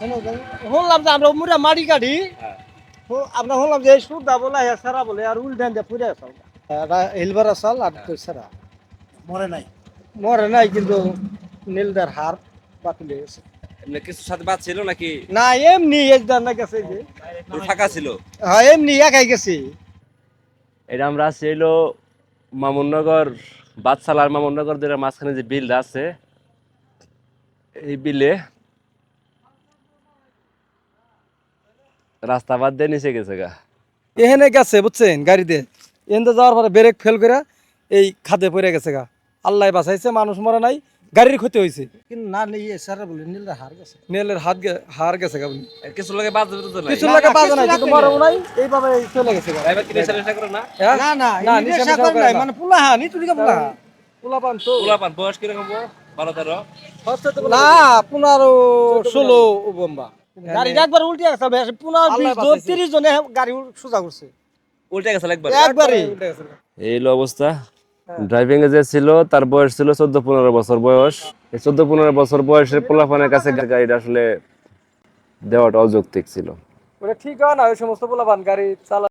শুনলাম যে আমরা মুরা মাটি কাটি। হ্যাঁ। আমরা শুনলাম যে এই সুদা বলে হ্যাঁ সারা বলে আর উল্টান দিয়ে ফুরে আসাল হিলবার আসাল আর তো সারা। মরে নাই। মরে নাই কিন্তু নীলদার হার বাতিল হয়ে গেছে। এমনি কিছু সাথে বাদ ছিল নাকি? না এমনি একদার না গেছে যে। পুরো ফাঁকা ছিল? হ্যাঁ এমনি একাই গেছে। এটা আমরা আছি হইল মামুননগর বাদশাল আর মামুননগর দুটার মাঝখানে যে বিলটা আছে এই বিলে রাস্তা বাদ দিয়ে নিচে গেছে গা। এখানে গেছে বুঝছেন? গাড়িতে। এনতে যাওয়ার পরে ব্রেক ফেল করে এই খাদে পড়ে গেছে গা। আল্লাহ বাঁচাইছে মানুষ মরে নাই গাড়ির ক্ষতি হয়েছে কিন্তু না নেই স্যার বলে নীলের হার গেছে। নীলের হাত হার গেছে গা কিছু বাদ দিতে কিছু লাগে বাজে নাই কিন্তু মরে নাই এইভাবে চলে গেছে গা। কি নেশা নেশা করে না? হ্যাঁ? না না না, নিশা নেশা করে না। মানে নি তুই পুলাহা পোলা পান তো। পোলা পান বয়স? বারো তেরো না পনেরো ষোলো বোম্বা। গাড়ি একবার উল্টে গেছে বেশ পনেরো বিশ তিরিশ জনে গাড়ি সোজা করছে। উল্টে গেছে একবার। একবারই এই হলো অবস্থা। ড্রাইভিং এ যে ছিল তার বয়স ছিল চোদ্দ পনেরো বছর বয়স। এই চোদ্দ পনেরো বছর বয়সের পোলাপানের কাছে গাড়িটা আসলে দেওয়াটা অযৌক্তিক ছিল। ওটা ঠিক হয় না ওই সমস্ত পোলাপান গাড়ি চালা